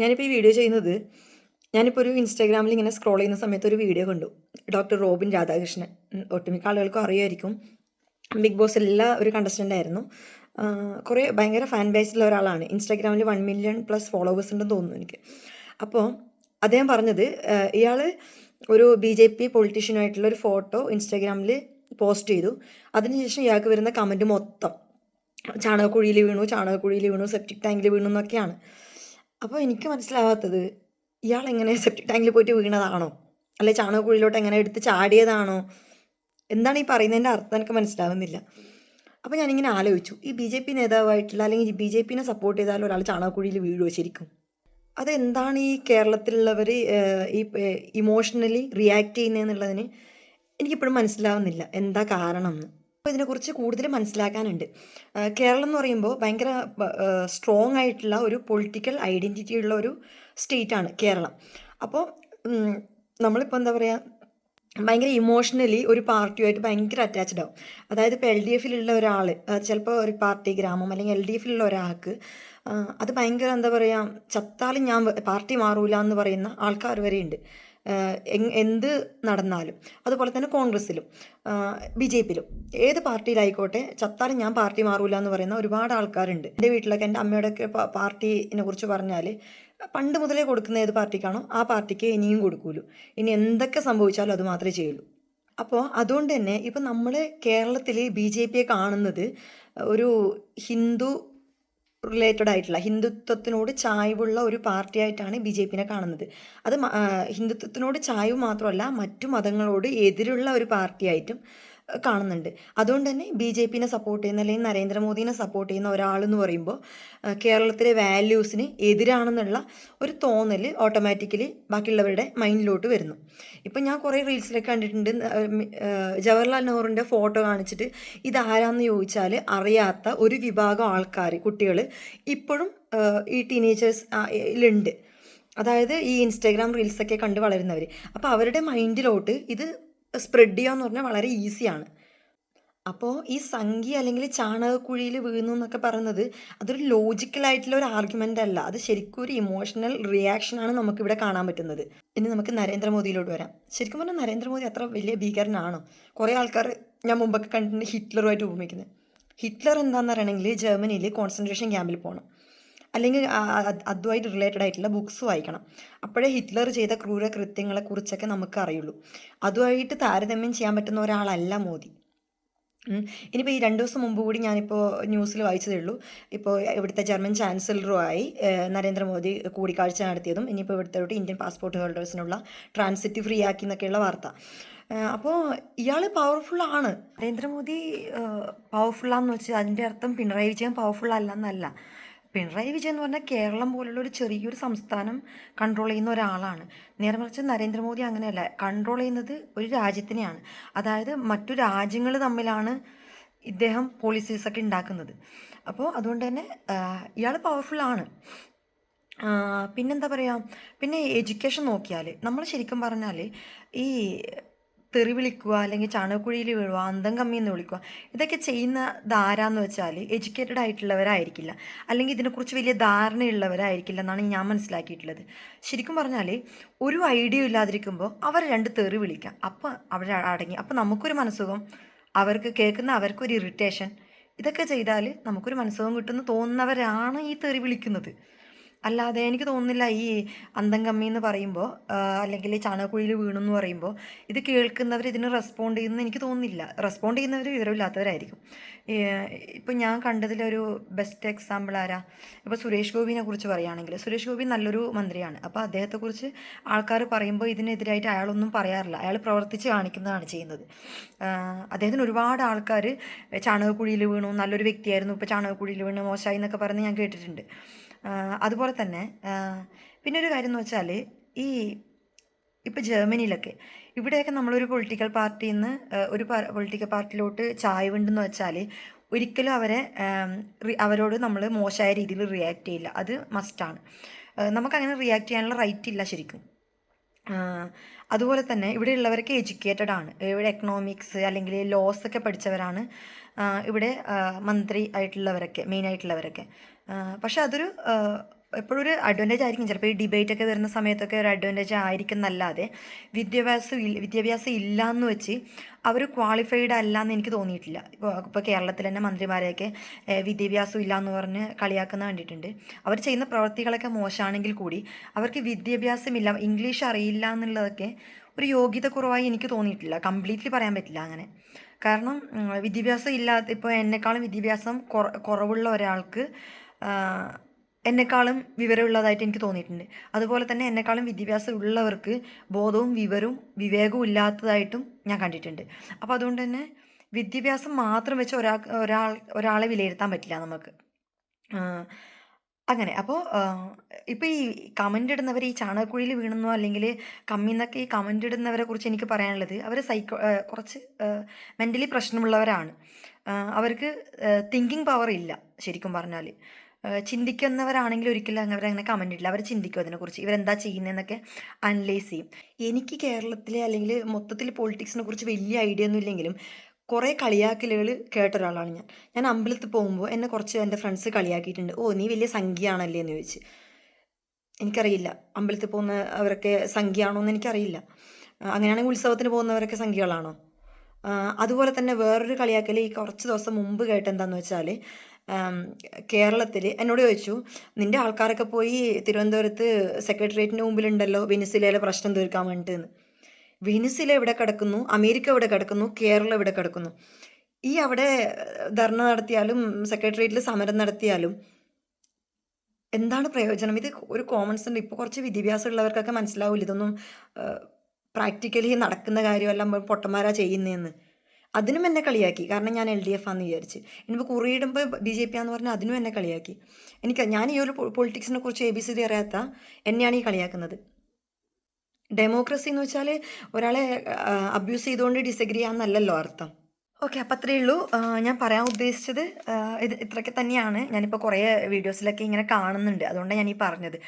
ഞാനിപ്പോൾ ഈ വീഡിയോ ചെയ്യുന്നത് ഞാനിപ്പോൾ ഒരു ഇൻസ്റ്റാഗ്രാമിൽ ഇങ്ങനെ സ്ക്രോൾ ചെയ്യുന്ന സമയത്ത് ഒരു വീഡിയോ കണ്ടു. Doctor Robin Radhakrishnan. ഒട്ടുമിക്ക ആളുകൾക്കും അറിയുമായിരിക്കും ബിഗ് ബോസ് എല്ലാ ഒരു കണ്ടസ്റ്റന്റ് ആയിരുന്നു. കുറേ ഭയങ്കര ഫാൻ ബേസിലുള്ള ഒരാളാണ്. ഇൻസ്റ്റാഗ്രാമിൽ വൺ മില്യൺ പ്ലസ് ഫോളോവേഴ്സ് ഉണ്ടെന്ന് തോന്നുന്നു എനിക്ക്. അപ്പോൾ അദ്ദേഹം പറഞ്ഞത് ഇയാൾ ഒരു ബി ജെ പി പൊളിറ്റീഷ്യനായിട്ടുള്ള ഒരു ഫോട്ടോ ഇൻസ്റ്റാഗ്രാമിൽ പോസ്റ്റ് ചെയ്തു. അതിനുശേഷം ഇയാൾക്ക് വരുന്ന കമന്റ് മൊത്തം ചാണകക്കുഴിയിൽ വീണു ചാണകക്കുഴിയിൽ വീണു സെപ്റ്റിക് ടാങ്കിൽ വീണു എന്നൊക്കെയാണ്. അപ്പോൾ എനിക്ക് മനസ്സിലാവാത്തത് ഇയാൾ എങ്ങനെ സെപ്റ്റിക് ടാങ്കിൽ പോയിട്ട് വീണതാണോ? അല്ലെ ചാണകക്കുഴിയിലോട്ട് എങ്ങനെ എടുത്ത് ചാടിയതാണോ? എന്താണ് ഈ പറയുന്നതിന്റെ അർത്ഥം എനിക്ക് മനസ്സിലാവുന്നില്ല. അപ്പോൾ ഞാനിങ്ങനെ ആലോചിച്ചു ഈ ബി ജെ പി നേതാവായിട്ടുള്ള അല്ലെങ്കിൽ ബി ജെ പിനെ സപ്പോർട്ട് ചെയ്താൽ ഒരാൾ ചാണകക്കുഴിയിൽ വീഴുമോ ശരിക്കും? അതെന്താണ് ഈ കേരളത്തിലുള്ളവർ ഈ ഇമോഷണലി റിയാക്ട് ചെയ്യുന്നതെന്നുള്ളതിന് എനിക്കിപ്പോഴും മനസ്സിലാവുന്നില്ല. എന്താ കാരണം എന്ന്. ഇതിനെക്കുറിച്ച് കൂടുതൽ മനസ്സിലാക്കാനുണ്ട്. കേരളം എന്ന് പറയുമ്പോൾ ഭയങ്കര സ്ട്രോങ് ആയിട്ടുള്ള ഒരു പൊളിറ്റിക്കൽ ഐഡന്റിറ്റി ഉള്ള ഒരു സ്റ്റേറ്റാണ് കേരളം. അപ്പോൾ നമ്മളിപ്പോൾ എന്താ പറയുക ഭയങ്കര ഇമോഷണലി ഒരു പാർട്ടിയുമായിട്ട് ഭയങ്കര അറ്റാച്ച്ഡ് ആവും. അതായത് ഇപ്പോൾ എൽ ഡി എഫിലുള്ള ഒരാൾ ചിലപ്പോൾ ഒരു പാർട്ടി ഗ്രാമം അല്ലെങ്കിൽ എൽ ഡി എഫിലുള്ള ഒരാൾക്ക് അത് ഭയങ്കര എന്താ പറയുക ചത്താലും ഞാൻ പാർട്ടി മാറൂല എന്ന് പറയുന്ന ആൾക്കാർ വരെയുണ്ട്. എന്ത് നടന്നാലും. അതുപോലെ തന്നെ കോൺഗ്രസ്സിലും ബി ജെ പിയിലും. ഏത് പാർട്ടിയിലായിക്കോട്ടെ ചത്താലും ഞാൻ പാർട്ടി മാറൂല എന്ന് പറയുന്ന ഒരുപാട് ആൾക്കാരുണ്ട്. എന്റെ വീട്ടിലൊക്കെ എന്റെ അമ്മയോടൊക്കെ പാർട്ടിനെ കുറിച്ച് പറഞ്ഞാൽ പണ്ട് മുതലേ കൊടുക്കുന്ന ഏത് പാർട്ടിക്കാണോ ആ പാർട്ടിക്ക് ഇനിയും കൊടുക്കൂലൂ. ഇനി എന്തൊക്കെ സംഭവിച്ചാലും അത് മാത്രമേ ചെയ്യുള്ളൂ. അപ്പോൾ അതുകൊണ്ട് തന്നെ ഇപ്പം നമ്മൾ കേരളത്തിൽ ബി ജെ പിയെ കാണുന്നത് ഒരു ഹിന്ദു റിലേറ്റഡ് ആയിട്ടുള്ള ഹിന്ദുത്വത്തിനോട് ചായ്വുള്ള ഒരു പാർട്ടിയായിട്ടാണ് ബി ജെ പിനെ കാണുന്നത്. അത് ഹിന്ദുത്വത്തിനോട് ചായ്വ് മാത്രമല്ല മറ്റു മതങ്ങളോട് എതിരുള്ള ഒരു പാർട്ടിയായിട്ടും കാണുന്നുണ്ട്. അതുകൊണ്ട് തന്നെ ബി ജെ പിനെ സപ്പോർട്ട് ചെയ്യുന്ന അല്ലെങ്കിൽ നരേന്ദ്രമോദിനെ സപ്പോർട്ട് ചെയ്യുന്ന ഒരാളെന്ന് പറയുമ്പോൾ കേരളത്തിലെ വാല്യൂസിന് എതിരാണെന്നുള്ള ഒരു തോന്നൽ ഓട്ടോമാറ്റിക്കലി ബാക്കിയുള്ളവരുടെ മൈൻഡിലോട്ട് വരുന്നു. ഇപ്പം ഞാൻ കുറേ റീൽസിലൊക്കെ കണ്ടിട്ടുണ്ട്. ജവഹർലാൽ നെഹ്റുവിന്റെ ഫോട്ടോ കാണിച്ചിട്ട് ഇതാരാന്ന് ചോദിച്ചാൽ അറിയാത്ത ഒരു വിഭാഗം ആൾക്കാർ കുട്ടികൾ ഇപ്പോഴും ഈ ടീനേജേഴ്സ് ലുണ്ട് അതായത് ഈ ഇൻസ്റ്റാഗ്രാം റീൽസൊക്കെ കണ്ട് വളരുന്നവർ അപ്പോൾ അവരുടെ മൈൻഡിലോട്ട് ഇത് സ്പ്രെഡ് ചെയ്യുക എന്ന് പറഞ്ഞാൽ വളരെ ഈസിയാണ് അപ്പോൾ ഈ സംഖ്യ അല്ലെങ്കിൽ ചാണകക്കുഴിയിൽ വീണു എന്നൊക്കെ പറയുന്നത് അതൊരു ലോജിക്കലായിട്ടുള്ള ഒരു ആർഗ്യുമെന്റ് അല്ല. അത് ശരിക്കും ഒരു ഇമോഷണൽ റിയാക്ഷനാണ് നമുക്കിവിടെ കാണാൻ പറ്റുന്നത്. ഇനി നമുക്ക് നരേന്ദ്രമോദിയിലോട്ട് വരാം. ശരിക്കും പറഞ്ഞാൽ നരേന്ദ്രമോദി അത്ര വലിയ ഭീകരനാണോ? കുറേ ആൾക്കാർ ഞാൻ മുമ്പൊക്കെ കണ്ടിട്ടുണ്ട് ഹിറ്റ്ലറുമായിട്ട് ഉപമിക്കുന്നത്. ഹിറ്റ്ലർ എന്താണെന്ന് പറയണമെങ്കിൽ ജർമ്മനിയിൽ കോൺസെൻട്രേഷൻ ക്യാമ്പിൽ പോകണം അല്ലെങ്കിൽ അതുമായിട്ട് റിലേറ്റഡ് ആയിട്ടുള്ള ബുക്സ് വായിക്കണം. അപ്പോഴേ ഹിറ്റ്ലർ ചെയ്ത ക്രൂര കൃത്യങ്ങളെ കുറിച്ചൊക്കെ നമുക്ക് അറിയുള്ളൂ. അതുമായിട്ട് താരതമ്യം ചെയ്യാൻ പറ്റുന്ന ഒരാളല്ല മോദി. ഇനിയിപ്പോൾ ഈ രണ്ട് ദിവസം മുമ്പ് കൂടി ഞാനിപ്പോൾ ന്യൂസിൽ വായിച്ചതേ ഉള്ളൂ. ഇപ്പോൾ ഇവിടുത്തെ ജർമ്മൻ ചാൻസലറുമായി നരേന്ദ്രമോദി കൂടിക്കാഴ്ച നടത്തിയതും ഇനിയിപ്പോൾ ഇവിടുത്തെ ഇന്ത്യൻ പാസ്പോർട്ട് ഹോൾഡേഴ്സിനുള്ള ട്രാൻസിറ്റ് ഫ്രീ ആക്കി എന്നൊക്കെയുള്ള വാർത്ത. അപ്പോൾ ഇയാൾ പവർഫുള്ളാണ് നരേന്ദ്രമോദി പവർഫുള്ളാന്ന് വെച്ചാൽ അതിന്റെ അർത്ഥം പിണറായി വിജയൻ പവർഫുൾ അല്ല എന്നല്ല പിണറായി വിജയൻ എന്ന് പറഞ്ഞാൽ കേരളം പോലുള്ള ഒരു ചെറിയൊരു സംസ്ഥാനം കൺട്രോൾ ചെയ്യുന്ന ഒരാളാണ്. നേരെ മറിച്ച് നരേന്ദ്രമോദി അങ്ങനെയല്ല കൺട്രോൾ ചെയ്യുന്നത് ഒരു രാജ്യത്തിനെയാണ്. അതായത് മറ്റു രാജ്യങ്ങൾ തമ്മിലാണ് ഇദ്ദേഹം പോളിസീസൊക്കെ ഉണ്ടാക്കുന്നത്. അപ്പോൾ അതുകൊണ്ട് തന്നെ ഇയാൾ പവർഫുള്ളാണ് പിന്നെന്താ പറയുക പിന്നെ എഡ്യൂക്കേഷൻ നോക്കിയാൽ നമ്മൾ ശരിക്കും പറഞ്ഞാൽ ഈ തെറി വിളിക്കുക അല്ലെങ്കിൽ ചാണകക്കുഴിയിൽ വീഴുക അന്തം കമ്മി എന്ന് വിളിക്കുക ഇതൊക്കെ ചെയ്യുന്ന ധാരാന്ന് വെച്ചാൽ എഡ്യൂക്കേറ്റഡ് ആയിട്ടുള്ളവരായിരിക്കില്ല. അല്ലെങ്കിൽ ഇതിനെക്കുറിച്ച് വലിയ ധാരണയുള്ളവരായിരിക്കില്ല എന്നാണ് ഞാൻ മനസ്സിലാക്കിയിട്ടുള്ളത്. ശരിക്കും പറഞ്ഞാൽ ഒരു ഐഡിയ ഇല്ലാതിരിക്കുമ്പോൾ അവർ രണ്ട് തെറി വിളിക്കാം. അപ്പോൾ അവർ അടങ്ങി. അപ്പോൾ നമുക്കൊരു മനസ്സുഖം അവർക്ക് കേൾക്കുന്ന അവർക്കൊരു ഇറിറ്റേഷൻ ഇതൊക്കെ ചെയ്താൽ നമുക്കൊരു മനസ്സുഖം കിട്ടുമെന്ന് തോന്നുന്നവരാണ് ഈ തെറി വിളിക്കുന്നത്. അല്ലാതെ എനിക്ക് തോന്നുന്നില്ല ഈ അന്തം കമ്മി എന്ന് പറയുമ്പോൾ അല്ലെങ്കിൽ ചാണകക്കുഴിയിൽ വീണു എന്ന് പറയുമ്പോൾ ഇത് കേൾക്കുന്നവർ ഇതിന് റെസ്പോണ്ട് ചെയ്യുന്നു എനിക്ക് തോന്നുന്നില്ല. റെസ്പോണ്ട് ചെയ്യുന്നവർ വിവരമില്ലാത്തവരായിരിക്കും. ഇപ്പം ഞാൻ കണ്ടതിലൊരു ബെസ്റ്റ് എക്സാമ്പിൾ ആരാ? ഇപ്പോൾ സുരേഷ് ഗോപിനെ കുറിച്ച് പറയുകയാണെങ്കിൽ സുരേഷ് ഗോപി നല്ലൊരു മന്ത്രിയാണ്. അപ്പോൾ അദ്ദേഹത്തെക്കുറിച്ച് ആൾക്കാർ പറയുമ്പോൾ ഇതിനെതിരായിട്ട് അയാളൊന്നും പറയാറില്ല. അയാൾ പ്രവർത്തിച്ച് കാണിക്കുന്നതാണ് ചെയ്യുന്നത്. അദ്ദേഹത്തിന് ഒരുപാട് ആൾക്കാർ ചാണകക്കുഴിയിൽ വീണു. നല്ലൊരു വ്യക്തിയായിരുന്നു. ഇപ്പോൾ ചാണകക്കുഴിയിൽ വീണു മോശമായി എന്നൊക്കെ പറഞ്ഞ് ഞാൻ കേട്ടിട്ടുണ്ട്. അതുപോലെ തന്നെ പിന്നെ ഒരു കാര്യം എന്ന് വെച്ചാൽ ഈ ഇപ്പോൾ ജർമ്മനിയിലൊക്കെ ഇവിടെയൊക്കെ നമ്മളൊരു പൊളിറ്റിക്കൽ പാർട്ടിയിൽ നിന്ന് ഒരു പൊളിറ്റിക്കൽ പാർട്ടിയിലോട്ട് ചായവുണ്ടെന്ന് വെച്ചാൽ ഒരിക്കലും അവരെ അവരോട് നമ്മൾ മോശമായ രീതിയിൽ റിയാക്ട് ചെയ്യില്ല. അത് മസ്റ്റാണ് നമുക്കങ്ങനെ റിയാക്ട് ചെയ്യാനുള്ള റൈറ്റ് ഇല്ല ശരിക്കും. അതുപോലെ തന്നെ ഇവിടെ ഉള്ളവരൊക്കെ എഡ്യൂക്കേറ്റഡ് ആണ്. ഇവിടെ എക്കണോമിക്സ് അല്ലെങ്കിൽ ലോസ് ഒക്കെ പഠിച്ചവരാണ്. ഇവിടെ മന്ത്രി ആയിട്ടുള്ളവരൊക്കെ മെയിൻ ആയിട്ടുള്ളവരൊക്കെ. പക്ഷെ അതൊരു എപ്പോഴും ഒരു അഡ്വാന്റേജ് ആയിരിക്കും. ചിലപ്പോൾ ഈ ഡിബേറ്റ് ഒക്കെ വരുന്ന സമയത്തൊക്കെ ഒരു അഡ്വാന്റേജ് ആയിരിക്കും എന്നല്ലാതെ വിദ്യാഭ്യാസം ഇല്ല വിദ്യാഭ്യാസം ഇല്ല എന്ന് വെച്ച് അവർ ക്വാളിഫൈഡ് അല്ല എന്ന് എനിക്ക് തോന്നിയിട്ടില്ല. ഇപ്പോൾ ഇപ്പോൾ കേരളത്തിൽ തന്നെ മന്ത്രിമാരെയൊക്കെ വിദ്യാഭ്യാസം ഇല്ല എന്ന് പറഞ്ഞ് കളിയാക്കുന്ന കണ്ടിട്ടുണ്ട്. അവർ ചെയ്യുന്ന പ്രവർത്തികളൊക്കെ മോശമാണെങ്കിൽ കൂടി അവർക്ക് വിദ്യാഭ്യാസമില്ല ഇംഗ്ലീഷ് അറിയില്ല എന്നുള്ളതൊക്കെ ഒരു യോഗ്യത കുറവായി എനിക്ക് തോന്നിയിട്ടില്ല. കംപ്ലീറ്റ്ലി പറയാൻ പറ്റില്ല അങ്ങനെ. കാരണം വിദ്യാഭ്യാസം ഇല്ലാത്ത ഇപ്പോൾ എന്നെക്കാളും വിദ്യാഭ്യാസം കുറവുള്ള ഒരാൾക്ക് എന്നെക്കാളും വിവരമുള്ളതായിട്ട് എനിക്ക് തോന്നിയിട്ടുണ്ട്. അതുപോലെ തന്നെ എന്നെക്കാളും വിദ്യാഭ്യാസം ഉള്ളവർക്ക് ബോധവും വിവരവും വിവേകവും ഇല്ലാത്തതായിട്ടും ഞാൻ കണ്ടിട്ടുണ്ട്. അപ്പോൾ അതുകൊണ്ട് തന്നെ വിദ്യാഭ്യാസം മാത്രം വെച്ച് ഒരാൾ ഒരാൾ ഒരാളെ വിലയിരുത്താൻ പറ്റില്ല നമുക്ക്. അങ്ങനെ. അപ്പോൾ ഇപ്പോൾ ഈ കമന്റ് ഇടുന്നവർ ഈ ചാണകക്കുഴിയിൽ വീണെന്നോ അല്ലെങ്കിൽ കമ്മിന്നൊക്കെ ഈ കമന്റ് ഇടുന്നവരെ കുറിച്ച് എനിക്ക് പറയാനുള്ളത് അവർ സൈക്കോ കുറച്ച് മെന്റലി പ്രശ്നമുള്ളവരാണ്. അവർക്ക് തിങ്കിങ് പവർ ഇല്ല ശരിക്കും പറഞ്ഞാൽ ചിന്തിക്കുന്നവരാണെങ്കിൽ ഒരിക്കലും അങ്ങനെ കമന്റ് ഇല്ല അവർ ചിന്തിക്കും അതിനെക്കുറിച്ച്. ഇവരെന്താ ചെയ്യുന്നതെന്നൊക്കെ അനലൈസ് ചെയ്യും. എനിക്ക് കേരളത്തിലെ അല്ലെങ്കിൽ മൊത്തത്തിൽ പൊളിറ്റിക്സിനെ കുറിച്ച് വലിയ ഐഡിയ ഒന്നും ഇല്ലെങ്കിലും കുറേ കളിയാക്കലുകൾ കേട്ട ഒരാളാണ് ഞാൻ. ഞാൻ അമ്പലത്തിൽ പോകുമ്പോൾ എന്നെ കുറച്ച് എന്റെ ഫ്രണ്ട്സ് കളിയാക്കിയിട്ടുണ്ട്. ഓ നീ വലിയ സംഖ്യയാണല്ലേ? എന്ന് ചോദിച്ച്. എനിക്കറിയില്ല. അമ്പലത്തിൽ പോകുന്ന അവരൊക്കെ സംഖ്യയാണോ എന്ന് എനിക്കറിയില്ല. അങ്ങനെയാണെങ്കിൽ ഉത്സവത്തിന് പോകുന്നവരൊക്കെ സംഖ്യകളാണോ? അതുപോലെ തന്നെ വേറൊരു കളിയാക്കൽ ഈ കുറച്ച് ദിവസം മുമ്പ് കേട്ടെന്താന്ന് വെച്ചാൽ കേരളത്തിൽ എന്നോട് ചോദിച്ചു നിന്റെ ആൾക്കാരൊക്കെ പോയി തിരുവനന്തപുരത്ത് സെക്രട്ടേറിയറ്റിന്റെ മുമ്പിലുണ്ടല്ലോ വെനിസിലയിലെ പ്രശ്നം തീർക്കാൻ വേണ്ടിയിട്ട് വെനിസില എവിടെ കിടക്കുന്നു? അമേരിക്ക എവിടെ കിടക്കുന്നു? കേരളം എവിടെ കിടക്കുന്നു? ഈ അവിടെ ധർണ നടത്തിയാലും സെക്രട്ടേറിയറ്റിൽ സമരം നടത്തിയാലും എന്താണ് പ്രയോജനം? ഇത് ഒരു കോമൺ സെൻസ് ഇപ്പോൾ കുറച്ച് വിദ്യാഭ്യാസം ഉള്ളവർക്കൊക്കെ മനസ്സിലാവില്ല ഇതൊന്നും പ്രാക്ടിക്കലി നടക്കുന്ന കാര്യമല്ല. പൊട്ടന്മാരാ ചെയ്യുന്നതെന്ന് അതിനും എന്നെ കളിയാക്കി. കാരണം ഞാൻ എൽ ഡി എഫ് ആണെന്ന് വിചാരിച്ച്. ഇനിയിപ്പോൾ കുറിയിടുമ്പോൾ ബി ജെ പി ആന്ന് പറഞ്ഞാൽ അതിനും എന്നെ കളിയാക്കി. എനിക്ക് ഞാൻ ഈ ഒരു പൊളിറ്റിക്സിനെ കുറിച്ച് എ ബി സി ഡി അറിയാത്ത എന്നെയാണ് ഈ കളിയാക്കുന്നത്. ഡെമോക്രസി എന്ന് വെച്ചാൽ ഒരാളെ അബ്യൂസ് ചെയ്തുകൊണ്ട് ഡിസഗ്രി ചെയ്യാന്നല്ലല്ലോ അർത്ഥം. ഓക്കെ അപ്പം അത്രയേ ഉള്ളൂ. ഞാൻ പറയാൻ ഉദ്ദേശിച്ചത് ഇത് ഇത്രയ്ക്ക് തന്നെയാണ്. ഞാനിപ്പോൾ കുറേ വീഡിയോസിലൊക്കെ ഇങ്ങനെ കാണുന്നുണ്ട്. അതുകൊണ്ടാണ് ഞാൻ ഈ പറഞ്ഞത്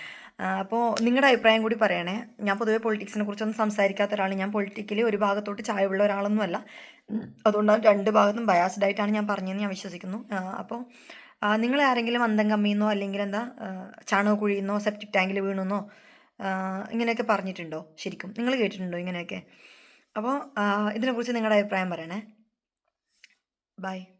അപ്പോൾ നിങ്ങളുടെ അഭിപ്രായം കൂടി പറയണേ. ഞാൻ പൊതുവേ പൊളിറ്റിക്സിനെ കുറിച്ചൊന്നും സംസാരിക്കാത്ത ഒരാളാണ്. ഞാൻ പൊളിറ്റിക്കലി ഒരു ഭാഗത്തോട്ട് ചായവുള്ള ഒരാളൊന്നുമല്ല അതുകൊണ്ടാണ് രണ്ട് ഭാഗത്തും ബയാസ്ഡ് ആയിട്ടാണ് ഞാൻ പറഞ്ഞതെന്ന് ഞാൻ വിശ്വസിക്കുന്നു. അപ്പോൾ നിങ്ങൾ ആരെങ്കിലും അന്തം കമ്മിയെന്നോ അല്ലെങ്കിൽ എന്താ ചാണക കുഴിയുന്നോ സെപ്റ്റിക് ടാങ്കിൽ വീണെന്നോ ഇങ്ങനെയൊക്കെ പറഞ്ഞിട്ടുണ്ടോ? ശരിക്കും. നിങ്ങൾ കേട്ടിട്ടുണ്ടോ ഇങ്ങനെയൊക്കെ? അപ്പോൾ ഇതിനെക്കുറിച്ച് നിങ്ങളുടെ അഭിപ്രായം പറയണേ. ബൈ